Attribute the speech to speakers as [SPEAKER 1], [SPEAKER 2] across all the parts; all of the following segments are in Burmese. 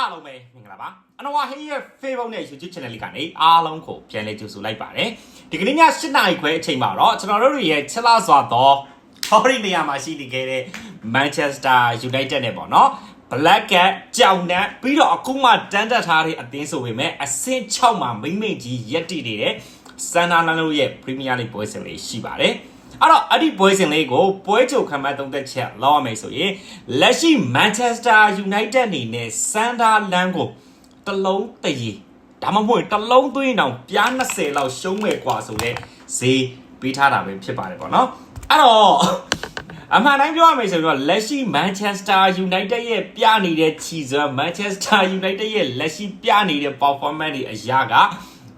[SPEAKER 1] အားလုံးပဲမင်္ဂလာပါအနော်ဝဟေးရဲ့ Facebook နဲ့ YouTube Channel လေးကနေအားလုံးကိုပြန်လည်ကြိုဆိုလိုက်ပါတယ်ဒီကနေ့ည7နာရီခွဲအချိန်မှာတော့ကျွန်တော်တို့ရဲ့ချက်လာစွာသောဟော်ရီနေရာမှာရှိနေခဲ့တဲ့ Manchester United နဲ့ပေါ့နော် Black Cat ကြောင်တန်းပြီးတော့အခုမှတန်းတက်ထားတဲ့အသင်းဆိုပေမဲ့အဆင့်6မှာမိမ့်မိတ်ကြီးရက်တည်နေတဲ့စန်နာလန်တို့ရဲ့ Premier League ပွဲစဉ်လေးရှိပါတယ် အဲ့တော့အဲ့ဒီပွဲစဉ်လေးကိုပွဲချုပ်ခံမှတ်သုံးသက်ချက်လောက်ရမယ်ဆိုရင်လက်ရှိ Manchester United အနေနဲ့ Sunderland ကိုတစ်လုံးတရေဒါမှမဟုတ်တစ်လုံးသွင်းအောင်ပြား20လောက်ရှုံးမဲ့กว่าဆိုတော့ဈေးပေးထားတာပဲဖြစ်ပါတယ်ပေါ့နော်အဲ့တော့အမှန်တိုင်းပြောရမယ်ဆိုရင်တော့လက်ရှိ Manchester United ရဲ့ပြနေတဲ့ချီစွမ်း Manchester United ရဲ့လက်ရှိပြနေတဲ့ performance တွေအရာက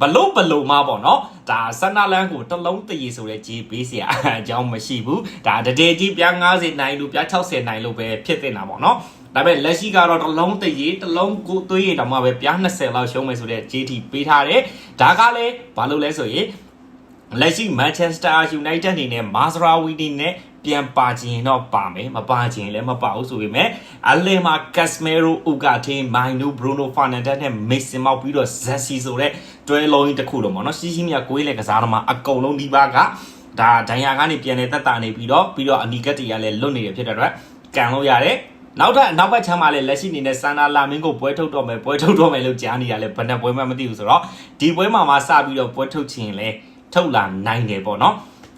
[SPEAKER 1] ဘလုံဘလုံမပေါ့နော်ဒါဆန္ဒလန်းကိုတလုံးတရေဆိုတဲ့ကြီးပေးစရာအကြောင်းမရှိဘူးဒါတတဲကြီးပြား90နိုင်လို့ပြား60နိုင်လို့ပဲဖြစ်တင်တာပေါ့နော်ဒါပေမဲ့လက်ရှိကတော့တလုံးတရေတလုံးကိုသွေးရည်တောင်မှပဲပြား20လောက်ရှုံးမယ်ဆိုတဲ့ဂျေတီပေးထားတယ်ဒါကလည်းဘာလို့လဲဆိုရင်လက်ရှိ Manchester United အနေနဲ့ Mazraoui နဲ့ ပြန်ပါခြင်းတော့ပါမယ်မပါခြင်းလည်းမပါဘူးဆိုပေမဲ့အလင်မှာ Casemiro Ugarte Mainu Bruno Fernandes နဲ့ Mason Mount ပြီးတော့ Zessi ဆိုတဲ့တွဲလုံးကြီးတစ်ခုလုံးပေါ့နော်ရှိရှိမြကိုေးလေကစားသမားအကုန်လုံးဒီပါကဒါဒိုင်ယာကနေပြန်နေတက်တာနေပြီးတော့ပြီးတော့အနီကတ်တီကလည်းလွတ်နေရဖြစ်တဲ့အတွက်ကန်လို့ရတယ်နောက်ထပ်နောက်ဘက်ချမ်းမှာလည်းလက်ရှိအနေနဲ့စန္ဒာလာမင်းကိုပွဲထုတ်တော့မယ်ပွဲထုတ်တော့မယ်လို့ကြားနေရလဲဘယ်နှပွဲမှမသိဘူးဆိုတော့ဒီပွဲမှာမှစပြီးတော့ပွဲထုတ်ခြင်းလဲထုတ်လာနိုင်တယ်ပေါ့နော်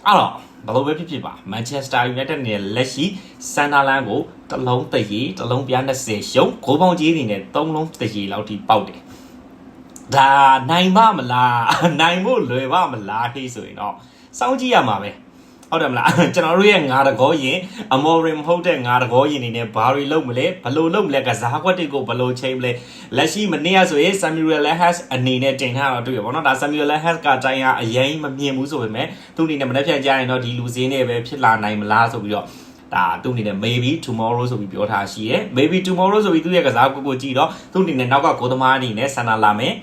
[SPEAKER 1] အဲ့တော့ဘယ်လိုပဲဖြစ်ဖြစ်ပါ Manchester United နဲ့လက်ရှိ Sunderland ကိုတစ်လုံးတရေတစ်လုံးပြား20ရှုံးဂိုးပေါင်းကြီးအနေနဲ့3လုံးတရေလောက်ထိပေါက်တယ်ဒါနိုင်မမလားနိုင်ဖို့လွယ်ပါမလားခေဆိုရင်တော့စောင့်ကြည့်ရမှာပဲ ဟုတ်တယ်မလားကျွန်တော်တို့ရဲ့ငါတကောရင်အမော်ရင်မဟုတ်တဲ့ငါတကောရင်နေနဲ့ဘာတွေလုပ်မလဲဘလို့လုပ်မလဲကစားကွက်တွေကိုဘလို့ချိန်မလဲလက်ရှိမနေ့ကဆိုရင် Samuel Lahas အနေနဲ့တင်ထားတော့တွေ့ရပါတော့ဒါ Samuel Lahas ကတိုင်းရအရင်မမြင်ဘူးဆိုပေမဲ့သူ့အနေနဲ့မနေ့ပြန်ကြရင်တော့ဒီလူစင်းနဲ့ပဲဖြစ်လာနိုင်မလားဆိုပြီးတော့ဒါသူ့အနေနဲ့ maybe tomorrow ဆိုပြီးပြောထားရှိရဲ maybe tomorrow ဆိုပြီးသူ့ရဲ့ကစားကွက်ကိုကြည့်တော့သူ့အနေနဲ့နောက်ကကိုသမားအနေနဲ့ဆန္ဒလာမယ်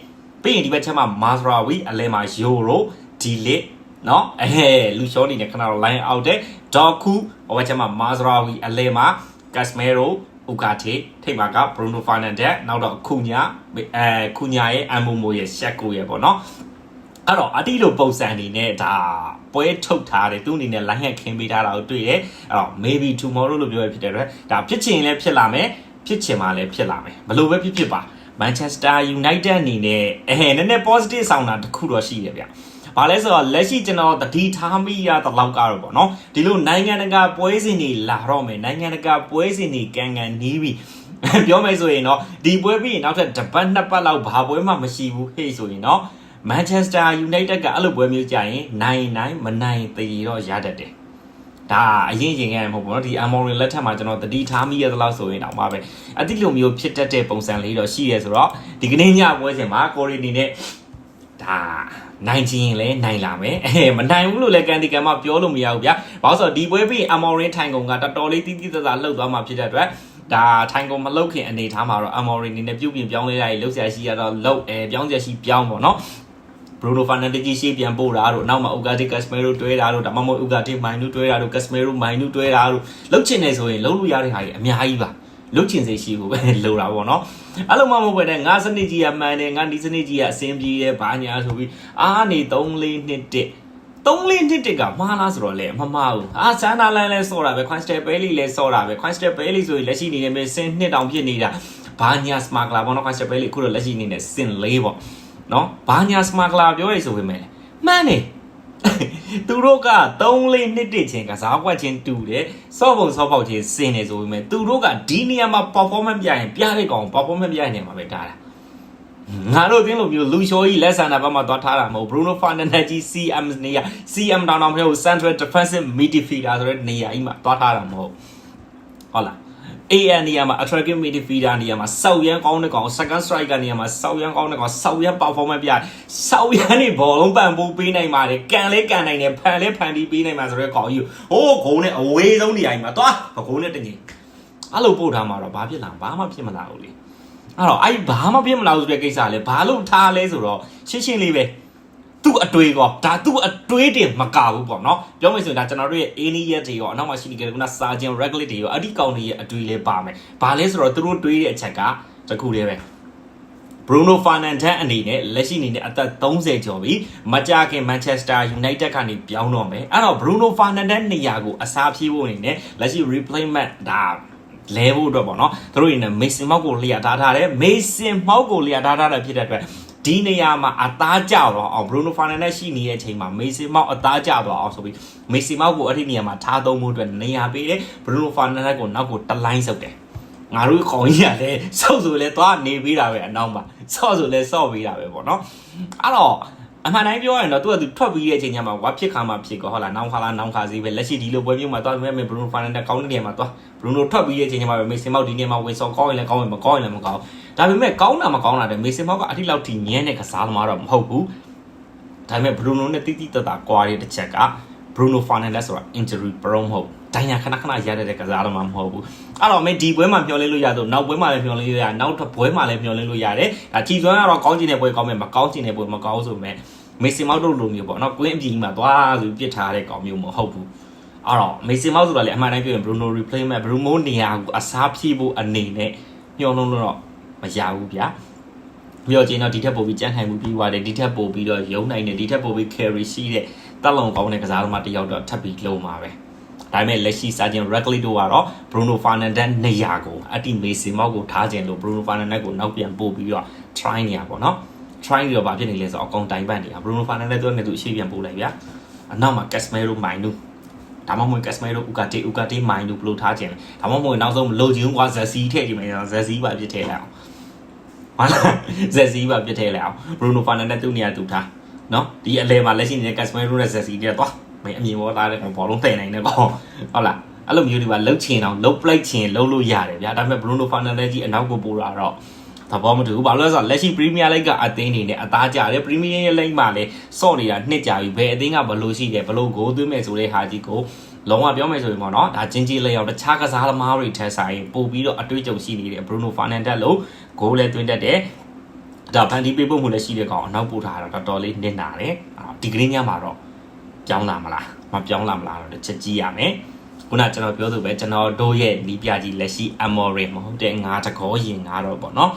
[SPEAKER 1] ပြီးရင်ဒီဘက်ချက်မှာ Mazraoui အလဲမှာ Euro Delete နော်အဲလူရှောနေနဲ့ခဏတော့ line out တဲ့ဒေါ်ခုဟိုဘက်ချက်မှာ Mazraoui အလဲမှာ Casemiro Ugarte ထိပ်မှာက Bruno Fernandes နောက်တော့ခုညာအဲခုညာရဲ့ Amomo ရဲ့ Shako ရဲ့ပေါ့နော်အဲ့တော့အတိလိုပုံစံအနေနဲ့ဒါပွဲထုတ်ထားတယ်သူအနေနဲ့ line ခင်းပေးထားတာကိုတွေ့တယ်အဲ့တော့ maybe tomorrow လို့ပြောရဖြစ်တဲ့အတွက်ဒါဖြစ်ချင်လည်းဖြစ်လာမယ်ဖြစ်ချင်မှလည်းဖြစ်လာမယ်ဘလို့ပဲဖြစ်ဖြစ်ပါ Manchester United အနေနဲ့အဲနည်းနည်း positive ဆောင်တာတခုတော့ရှိတယ်ဗျ။ ဘာလဲဆိုတော့လက်ရှိကျွန်တော်တတိထားမိရတဲ့လောက်ကတော့ပေါ့နော်ဒီလိုနိုင်ငံတကာပွဲစဉ်တွေလာတော့မယ်နိုင်ငံတကာပွဲစဉ်တွေကန်ကန်နီးပြီးပြောမယ်ဆိုရင်တော့ဒီပွဲပြီးရင်နောက်ထပ်တစ်ပတ်နှစ်ပတ်လောက်ဘာပွဲမှမရှိဘူးဟေ့ဆိုရင်တော့ Manchester United ကအဲ့လိုပွဲမျိုးကြာရင်နိုင်နိုင်မနိုင်သေးတော့ရတတ်တယ်ဒါအရင်ရင်ခဲ့မဟုတ်ဘူးเนาะဒီ Amorin လက်ထက်မှာကျွန်တော်တတိထားမိရသလောက်ဆိုရင်တော့မှာပဲအတိလိုမျိုးဖြစ်တတ်တဲ့ပုံစံလေးတော့ရှိရဲဆိုတော့ဒီကနေ့ညပွဲစဉ်မှာကိုရီနီနဲ့ ဒါနိုင်ချင်ရင်လည်းနိုင်လာမယ်အဲမနိုင်ဘူးလို့လည်းကန်ဒီကန်မပြောလို့မရဘူးဗျာဘာလို့ဆိုတော့ဒီပွဲပြီး Amorin ထိုင်ကုန်ကတော်တော်လေးတီးတီးသားသားလှုပ်သွားမှာဖြစ်တဲ့အတွက်ဒါထိုင်ကုန်မလှုပ်ခင်အနေထားမှာတော့ Amorin နေနဲ့ပြုတ်ပြင်ပြောင်းလဲရည်လှုပ်ရှားရှိရတော့လှုပ်အဲပြောင်းချက်ရှိပြောင်းပေါ့နော် Bruno Fernandes ကြီးရှေ့ပြန်ပို့တာတို့နောက်မှာ Ugarte Casemiro တွဲတာတို့ဒါမှမဟုတ် Ugarte Mainu တွဲတာတို့ Casemiro Mainu တွဲတာတို့လုတ်ချင်နေဆိုရင်လုတ်လို့ရတဲ့ဟာတွေအများကြီးပါ လုတ်ချင်စေရှိဖို့ပဲလိုတာပေါ့နော်အဲ့လိုမှမဟုတ်ပဲငါစနစ်ကြီးကမှန်တယ်ငါဒီစနစ်ကြီးကအစင်ပြေတယ်ဘာညာဆိုပြီးအားနေ3 4နှစ်တက်3လေးနှစ်တက်ကမှားလားဆိုတော့လေမမှားဘူးအာဆန်နာလန်လဲဆော့တာပဲ Crystal Palace လဲဆော့တာပဲ Crystal Palace ဆိုရင်လက်ရှိနေနေမစင်နှစ်တောင်ဖြစ်နေတာဘာညာစမာကလာဘောနော် Crystal Palace ခုတော့လက်ရှိနေနေစင်လေးပေါ့နော်ဘာညာစမာကလာပြောရဆိုပေမဲ့မှန်တယ် သူတို့က3လေးနှစ်တချင်းကစားကွက်ချင်းတူတယ်စော့ပုံစော့ပေါက်ချင်းစင်နေဆိုပေမဲ့သူတို့ကဒီနေရာမှာ performance ပြရင်ပြတဲ့ကောင် performance ပြရင်နေမှာပဲတားတာငါတို့အသင်းလိုမျိုးလူရှိုးကြီးလက်ဆန်တာဘက်မှာသွားထားတာမဟုတ် Bruno Fernandes ကြီး CM နေရာ CM တောင်တောင်မဟုတ် Central Defensive Midfielder ဆိုတဲ့နေရာကြီးမှာသွားထားတာမဟုတ်ဟုတ်လား AN နေရာမှာ attractive midfielder နေရာမှာစောက်ရန်ကောင်းတဲ့ကောင် second striker နေရာမှာစောက်ရန်ကောင်းတဲ့ကောင်စောက်ရန် performance ပြစောက်ရန်နေဘောလုံးပန်ပိုးပေးနိုင်ပါတယ်ကန်လဲကန်နိုင်တယ်ဖန်လဲဖန်တီးပေးနိုင်မှာဆိုတဲ့ကောင်ကြီးဟိုးဂုံးနဲ့အဝေးဆုံးနေရာကြီးမှာသွားဂုံးနဲ့တငင်အဲ့လိုပို့ထားမှာတော့ဘာဖြစ်လာဘာမှဖြစ်မလာဘူးလေအဲ့တော့အဲ့ဘာမှဖြစ်မလာဘူးဆိုတဲ့ကိစ္စလဲဘာလို့ထားလဲဆိုတော့ရှင်းရှင်းလေးပဲ သူ့အတွေးကောဒါသူ့အတွေးတင်မကဘူးပေါ့နော်ပြောမယ်ဆိုရင်ဒါကျွန်တော်တို့ရဲ့ any year တွေရောအနောက်မှာရှိနေကြတဲ့ခုန sergeant regulate တွေရောအဒီကောင်တွေရဲ့အတွေးလေးပါမယ်ဘာလဲဆိုတော့သူတို့တွေးတဲ့အချက်ကကျွန်တစ်ခုတည်းပဲ Bruno Fernandes အနေနဲ့လက်ရှိအနေနဲ့အသက်30ကျော်ပြီမကြခင် Manchester United ကနေပြောင်းတော့မယ်အဲ့တော့ Bruno Fernandes နေရာကိုအစားဖြည့်ဖို့အနေနဲ့လက်ရှိ replacement ဒါလဲဖို့အတွက်ပေါ့နော်သူတို့အနေနဲ့ Mason Mount ကိုလျာထားထားတယ် Mason Mount ကိုလျာထားထားတယ်ဖြစ်တဲ့အတွက် ဒီနေရာမှာအသားကျတော့အောင် Bruno Fernandes ရှိနေတဲ့အချိန်မှာ Mason Mount အသားကျတော့အောင်ဆိုပြီး Mason Mount ကိုအဲ့ဒီနေရာမှာထားသုံးဖို့အတွက်နေရာပေးတယ် Bruno Fernandes ကိုနောက်ကိုတလိုင်းဆုပ်တယ်ငါတို့ခေါင်းကြီးကလည်းစောက်ဆိုလဲသွားနေပေးတာပဲအနောက်မှာစောက်ဆိုလဲစောက်ပေးတာပဲပေါ့နော်အဲ့တော့ အမှန်တိုင်းပြောရရင်တော့သူကသူထွက်ပြီးတဲ့အချိန်ကျမှဝါဖြစ်ခါမှဖြစ်ကောဟုတ်လားနောင်ခါလားနောင်ခါစီပဲလက်ရှိဒီလိုပွဲမျိုးမှာသွားပြီးမဲ့ဘရူနိုဖာနန်ဒက်ကောင်းတဲ့နေရာမှာသွားဘရူနိုထွက်ပြီးတဲ့အချိန်ကျမှပဲမေဆင်မောက်ဒီနေရာမှာဝင်ဆော်ကောင်းရင်လည်းကောင်းရင်မကောင်းရင်လည်းမကောင်းဒါပေမဲ့ကောင်းတာမကောင်းတာတဲ့မေဆင်မောက်ကအထိလောက်ထိမြဲတဲ့ကစားသမားတော့မဟုတ်ဘူးဒါပေမဲ့ဘရူနိုနဲ့တိတိတတ်တာကွာတဲ့တစ်ချက်ကဘရူနိုဖာနန်ဒက်ဆိုတာ injury prone မဟုတ် ဒိုင်ယာခဏခဏရတဲ့ကစားသမားမဟုတ်ဘူးအဲ့တော့မင်းဒီပွဲမှာမျောလင်းလို့ရတော့နောက်ပွဲမှာလည်းမျောလင်းလို့ရနောက်တစ်ပွဲမှာလည်းမျောလင်းလို့ရတယ်ဒါထီစွမ်းကတော့ကောင်းချင်တဲ့ပွဲကောင်းမယ်မကောင်းချင်တဲ့ပွဲမကောင်းဆိုမဲ့မေဆီမောက်တို့လိုမျိုးပေါ့နော်ကွင်းအပြင်မှာသွားဆိုပြစ်ထားတဲ့ကောင်မျိုးမဟုတ်ဘူးအဲ့တော့မေဆီမောက်ဆိုတာလေအမှန်တိုင်းပြောရင် Bruno replacement Bruno နေရာကိုအစားဖြည့်ဖို့အနေနဲ့ညှော်လုံးလို့တော့မရဘူးဗျာပြီးတော့ကျင်းတော့ဒီထက်ပိုပြီးကြမ်းထိုင်မှုပြီးသွားတယ်ဒီထက်ပိုပြီးတော့ရုံနိုင်တယ်ဒီထက်ပိုပြီး carry ရှိတဲ့တက်လုံကောင်းတဲ့ကစားသမားတစ်ယောက်တော့ထပ်ပြီးလုံးပါပဲ ဒါပေမဲ့လက်ရှိစာချင်း Reckley တို့ကတော့ Bruno Fernandes နေရာကိုအတိမေစီမောက်ကိုထားခြင်းလို့ Bruno Fernandes ကိုနောက်ပြန်ပို့ပြီးတော့ try နေရပါတော့ try ပြီးတော့ဘာဖြစ်နေလဲဆိုတော့အကောင်တိုင်ပတ်နေတာ Bruno Fernandes တို့နဲ့သူအရှိပြန်ပို့လိုက်ဗျာအနောက်မှာ Casemiro မိုင်နူဒါမှမဟုတ် Casemiro Ugarte Ugarte မိုင်နူဘလို့ထားခြင်းဒါမှမဟုတ်နောက်ဆုံးမလို့ချင်းကွာ Zessi ထည့်ကြည့်မယ် Zessi ပါပြစ်ထည့်လိုက်အောင်ဟာလား Zessi ပါပြစ်ထည့်လိုက်အောင် Bruno Fernandes သူ့နေရာသူထားနော်ဒီအလဲမှာလက်ရှိနေတဲ့ Casemiro နဲ့ Zessi တဲ့တော့ မင်းအမြင်ပေါ်သားတဲ့ကောင်ဘောလုံးတဲ့နိုင်တဲ့ကောင်ဟုတ်လားအဲ့လိုမျိုးတွေပါလှုပ်ချင်အောင်လှုပ်ပလိုက်ချင်လှုပ်လို့ရတယ်ဗျာဒါပေမဲ့ Bruno Fernandes ကြီးအနောက်ကိုပို့တာတော့သဘောမတူဘူးဘာလို့လဲဆိုတော့လက်ရှိ Premier League ကအသင်းနေနဲ့အသားကြတယ် Premier League မှာလည်းစော့နေတာနှစ်ကြာပြီဘယ်အသင်းကဘလို့ရှိတယ်ဘလို့ဂိုးသွင်းမယ်ဆိုတဲ့ဟာကြီးကိုလုံးဝပြောမယ်ဆိုရင်ပေါ့နော်ဒါချင်းကြီးလေးအောင်တခြားကစားသမားတွေထက်ဆိုင်ပို့ပြီးတော့အတွေ့အကြုံရှိနေတဲ့ Bruno Fernandes လို့ဂိုးလည်းသွင်းတတ်တယ်ဒါဖန်တီးပေးဖို့မှုလည်းရှိတဲ့ကောင်အနောက်ပို့ထားတာတော့တော်တော်လေးနစ်နာတယ်ဒီကနေ့ညမှာတော့ ပြောင်းလာမလားမပြောင်းလာမလားတော့တစ်ချက်ကြည့်ရမယ်ခုနကျွန်တော်ပြောသလိုပဲကျွန်တော်တို့ရဲ့နီးပြကြီးလက်ရှိ Amorim မဟုတ်တဲ့ငါးတကောရင်ငါတော့ပေါ့နော်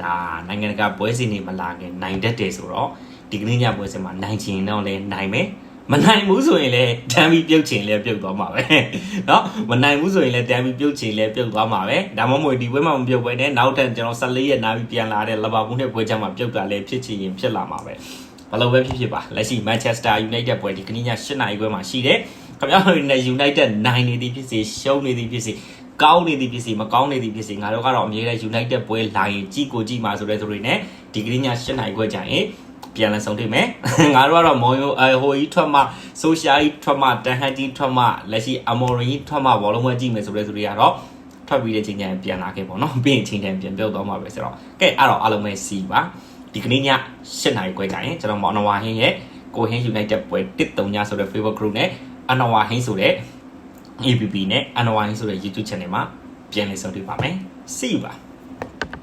[SPEAKER 1] ဒါနိုင်ငံတကာပွဲစဉ်တွေမလာခင်နိုင်တတ်တယ်ဆိုတော့ဒီကနေ့ညပွဲစဉ်မှာနိုင်ချင်တော့လဲနိုင်မယ်မနိုင်ဘူးဆိုရင်လည်းတမ်းပြီးပြုတ်ချင်လည်းပြုတ်သွားမှာပဲเนาะမနိုင်ဘူးဆိုရင်လည်းတမ်းပြီးပြုတ်ချင်လည်းပြုတ်သွားမှာပဲဒါမှမဟုတ်ဒီပွဲမှာမပြုတ်ပွဲနဲ့နောက်ထပ်ကျွန်တော်14ရက်နားပြီးပြန်လာတဲ့လဘာဘူးနဲ့ပွဲချမ်းမှာပြုတ်တာလည်းဖြစ်ချင်ရင်ဖြစ်လာမှာပဲ ဘယ်လိုပဲဖြစ်ဖြစ်ပါလက်ရှိ Manchester United ပွဲဒီကနေ့ည8နာရီခွဲမှာရှိတယ်ခင်ဗျားတို့နဲ့ United နိုင်နေသည်ဖြစ်စေရှုံးနေသည်ဖြစ်စေကောင်းနေသည်ဖြစ်စေမကောင်းနေသည်ဖြစ်စေငါတို့ကတော့အမြဲတမ်း United ပွဲလာရင်ကြည့်ကိုကြည့်မှာဆိုတဲ့သူတွေနဲ့ဒီကနေ့ည8နာရီခွဲကြာရင်ပြန်လည်ဆုံးထိမယ်ငါတို့ကတော့မော်ယိုအဟိုကြီးထွက်မှဆိုရှာကြီးထွက်မှတန်ဟန်ကြီးထွက်မှလက်ရှိအမော်ရီထွက်မှဘောလုံးပွဲကြည့်မယ်ဆိုတဲ့သူတွေကတော့ထွက်ပြီးတဲ့ချိန်ကျရင်ပြန်လာခဲ့ပေါ့နော်ပြီးရင်ချိန်တိုင်းပြန်ပြုတ်သွားမှာပဲဆိုတော့ကဲအဲ့တော့အားလုံးပဲစီပါ ဒီကနေ့ည7နာရီခွဲကြရင်ကျွန်တော်မော်နဝါဟင်းရဲ့ကိုဟင်း United ပွဲ1-3ညဆိုတဲ့ Favor Group နဲ့အနဝါဟင်းဆိုတဲ့ APP နဲ့အနဝါဟင်းဆိုတဲ့ YouTube Channel မှာပြန်လည်ဆုံတွေ့ပါမယ် See you ပါ